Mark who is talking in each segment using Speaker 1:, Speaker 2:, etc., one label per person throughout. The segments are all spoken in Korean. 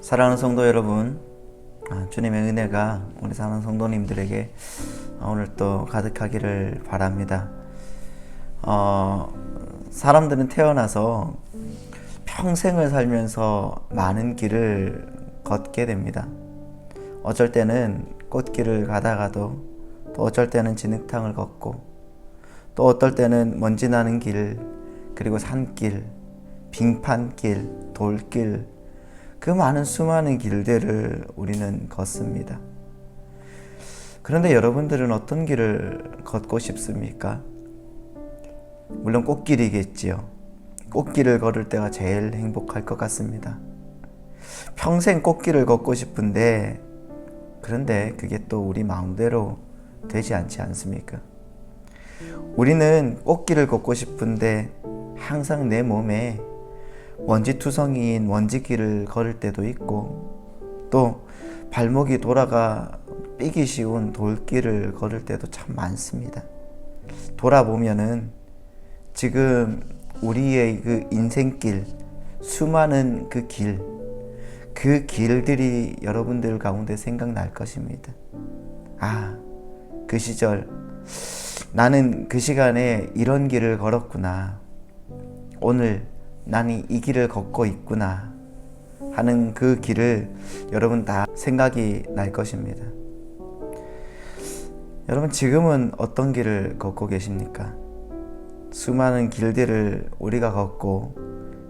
Speaker 1: 사랑하는 성도 여러분, 아, 주님의 은혜가 우리 사랑하는 성도님들에게 오늘 또 가득하기를 바랍니다. 어, 사람들은 태어나서 평생을 살면서 많은 길을 걷게 됩니다. 어쩔 때는 꽃길을 가다가도 또 어쩔 때는 진흙탕을 걷고 또 어떨 때는 먼지 나는 길 그리고 산길 빙판길 돌길 그 많은 수많은 길들을 우리는 걷습니다. 그런데 여러분들은 어떤 길을 걷고 싶습니까? 물론 꽃길이겠지요. 꽃길을 걸을 때가 제일 행복할 것 같습니다. 평생 꽃길을 걷고 싶은데, 그런데 그게 또 우리 마음대로 되지 않지 않습니까? 우리는 꽃길을 걷고 싶은데 항상 내 몸에 원지투성이인 원지길을 걸을 때도 있고 또 발목이 돌아가 삐기 쉬운 돌길을 걸을 때도 참 많습니다. 돌아보면은 지금 우리의 그 인생길, 수많은 그 길, 그 길들이 여러분들 가운데 생각날 것입니다. 아, 그 시절, 나는 그 시간에 이런 길을 걸었구나. 오늘 나는 이 길을 걷고 있구나. 하는 그 길을 여러분 다 생각이 날 것입니다. 여러분 지금은 어떤 길을 걷고 계십니까? 수많은 길들을 우리가 걷고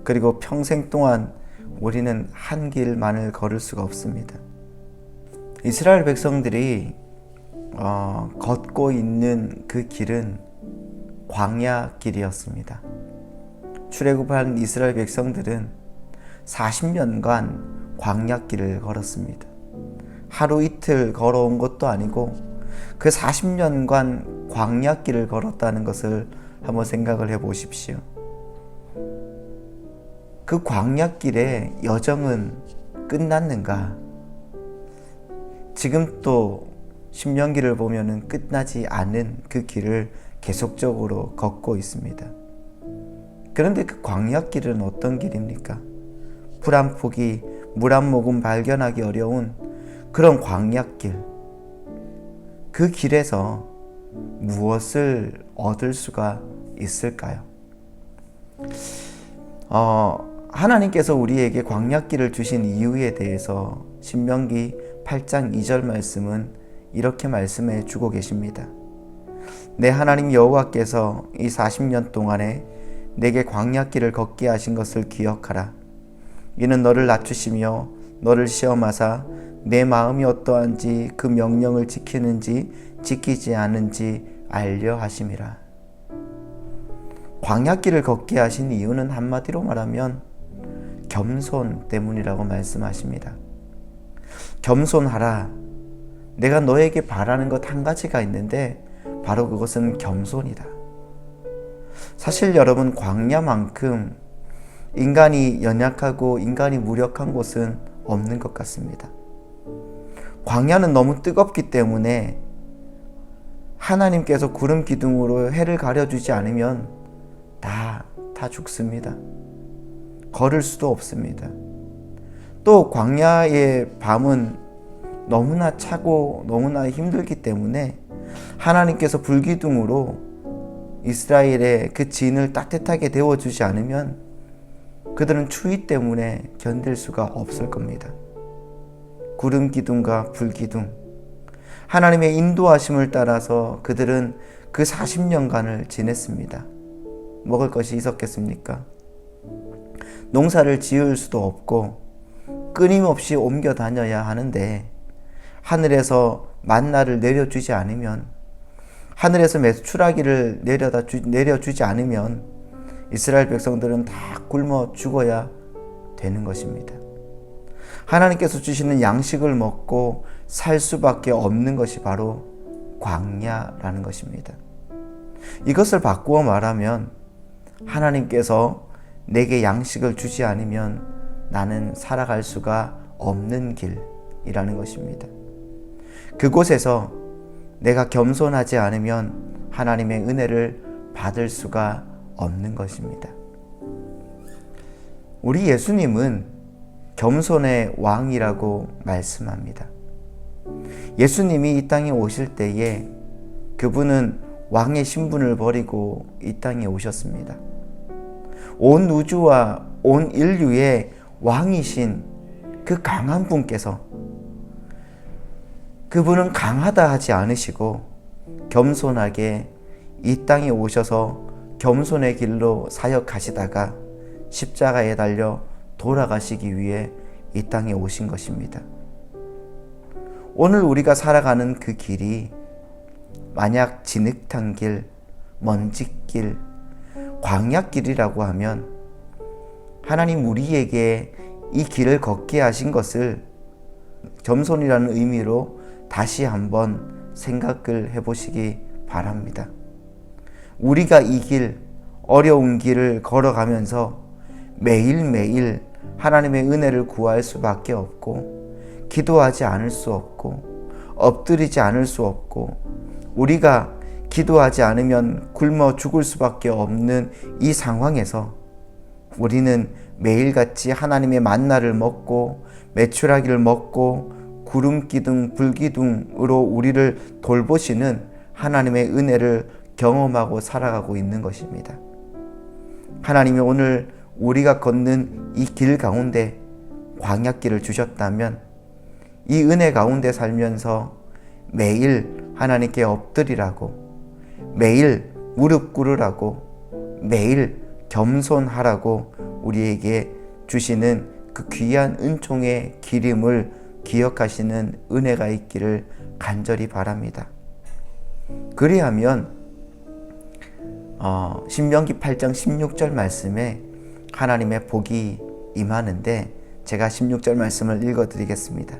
Speaker 1: 그리고 평생 동안 우리는 한 길만을 걸을 수가 없습니다. 이스라엘 백성들이 어, 걷고 있는 그 길은 광야 길이었습니다. 출애굽한 이스라엘 백성들은 40년간 광야 길을 걸었습니다. 하루 이틀 걸어온 것도 아니고 그 40년간 광야 길을 걸었다는 것을 한번 생각을 해 보십시오. 그 광야 길의 여정은 끝났는가? 지금 또 신명기를 보면은 끝나지 않은 그 길을 계속적으로 걷고 있습니다. 그런데 그 광야 길은 어떤 길입니까? 불 한 포기, 물 한 모금 발견하기 어려운 그런 광야 길. 그 길에서 무엇을 얻을 수가 있을까요? 어, 하나님께서 우리에게 광야길을 주신 이유에 대해서 신명기 8장 2절 말씀은 이렇게 말씀해 주고 계십니다. 내 하나님 여호와께서 이 40년 동안에 내게 광야길을 걷게 하신 것을 기억하라. 이는 너를 낮추시며 너를 시험하사 내 마음이 어떠한지 그 명령을 지키는지 지키지 않은지 알려 하심이라. 광야길을 걷게 하신 이유는 한마디로 말하면 겸손 때문이라고 말씀하십니다. 겸손하라. 내가 너에게 바라는 것 한 가지가 있는데 바로 그것은 겸손이다. 사실 여러분 광야만큼 인간이 연약하고 인간이 무력한 곳은 없는 것 같습니다. 광야는 너무 뜨겁기 때문에 하나님께서 구름 기둥으로 해를 가려주지 않으면 다, 다 죽습니다. 걸을 수도 없습니다. 또 광야의 밤은 너무나 차고 너무나 힘들기 때문에 하나님께서 불기둥으로 이스라엘의 그 진을 따뜻하게 데워주지 않으면 그들은 추위 때문에 견딜 수가 없을 겁니다. 구름 기둥과 불 기둥. 하나님의 인도하심을 따라서 그들은 그 40년간을 지냈습니다. 먹을 것이 있었겠습니까? 농사를 지을 수도 없고 끊임없이 옮겨 다녀야 하는데 하늘에서 만나를 내려주지 않으면 하늘에서 메추라기를 내려다 주, 내려주지 않으면 이스라엘 백성들은 다 굶어 죽어야 되는 것입니다. 하나님께서 주시는 양식을 먹고 살 수밖에 없는 것이 바로 광야라는 것입니다. 이것을 바꾸어 말하면 하나님께서 내게 양식을 주지 않으면 나는 살아갈 수가 없는 길이라는 것입니다. 그곳에서 내가 겸손하지 않으면 하나님의 은혜를 받을 수가 없는 것입니다. 우리 예수님은 겸손의 왕이라고 말씀합니다. 예수님이 이 땅에 오실 때에 그분은 왕의 신분을 버리고 이 땅에 오셨습니다. 온 우주와 온 인류의 왕이신 그 강한 분께서 그분은 강하다 하지 않으시고 겸손하게 이 땅에 오셔서 겸손의 길로 사역하시다가 십자가에 달려 돌아가시기 위해 이 땅에 오신 것입니다. 오늘 우리가 살아가는 그 길이 만약 진흙탕 길, 먼지길, 광야길이라고 하면 하나님 우리에게 이 길을 걷게 하신 것을 겸손이라는 의미로 다시 한번 생각을 해보시기 바랍니다. 우리가 이 길, 어려운 길을 걸어가면서 매일매일 하나님의 은혜를 구할 수밖에 없고, 기도하지 않을 수 없고, 엎드리지 않을 수 없고, 우리가 기도하지 않으면 굶어 죽을 수밖에 없는 이 상황에서 우리는 매일같이 하나님의 만나를 먹고 메추라기를 먹고 구름 기둥 불 기둥으로 우리를 돌보시는 하나님의 은혜를 경험하고 살아가고 있는 것입니다. 하나님이 오늘 우리가 걷는 이 길 가운데 광약길을 주셨다면 이 은혜 가운데 살면서 매일 하나님께 엎드리라고 매일 무릎 꿇으라고 매일 겸손하라고 우리에게 주시는 그 귀한 은총의 기름을 기억하시는 은혜가 있기를 간절히 바랍니다. 그리하면 어, 신명기 8장 16절 말씀에 하나님의 복이 임하는데 제가 16절 말씀을 읽어 드리겠습니다.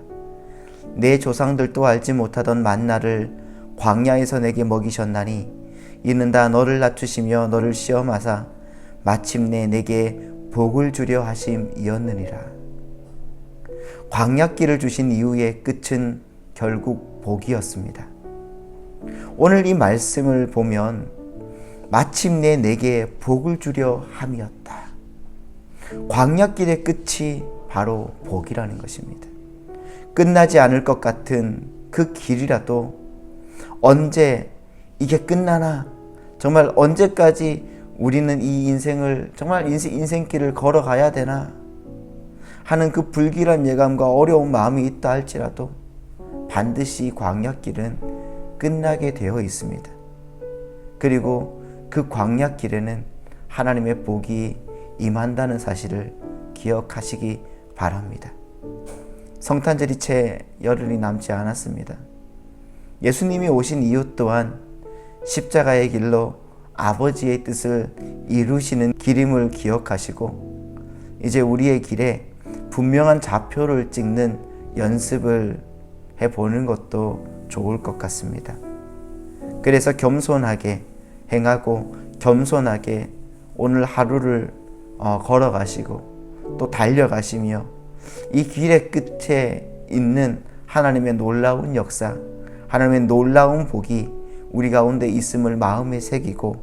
Speaker 1: 내 조상들도 알지 못하던 만나를 광야에서 내게 먹이셨나니 이는 다 너를 낮추시며 너를 시험하사 마침내 내게 복을 주려 하심이었느니라. 광약길을 주신 이후의 끝은 결국 복이었습니다. 오늘 이 말씀을 보면 마침내 내게 복을 주려 함이었다. 광약길의 끝이 바로 복이라는 것입니다. 끝나지 않을 것 같은 그 길이라도 언제 이게 끝나나 정말 언제까지 우리는 이 인생을 정말 인생, 인생길을 걸어가야 되나 하는 그 불길한 예감과 어려운 마음이 있다 할지라도 반드시 광약길은 끝나게 되어 있습니다. 그리고 그 광약길에는 하나님의 복이 임한다는 사실을 기억하시기 바랍니다. 성탄절이 채 열흘이 남지 않았습니다. 예수님이 오신 이유 또한 십자가의 길로 아버지의 뜻을 이루시는 길임을 기억하시고 이제 우리의 길에 분명한 좌표를 찍는 연습을 해보는 것도 좋을 것 같습니다. 그래서 겸손하게 행하고 겸손하게 오늘 하루를 어, 걸어가시고 또 달려가시며 이 길의 끝에 있는 하나님의 놀라운 역사, 하나님의 놀라운 복이 우리 가운데 있음을 마음에 새기고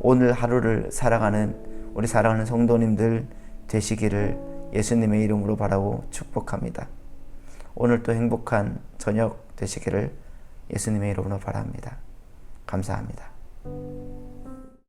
Speaker 1: 오늘 하루를 살아가는 우리 사랑하는 성도님들 되시기를 예수님의 이름으로 바라고 축복합니다. 오늘도 행복한 저녁 되시기를 예수님의 이름으로 바랍니다. 감사합니다.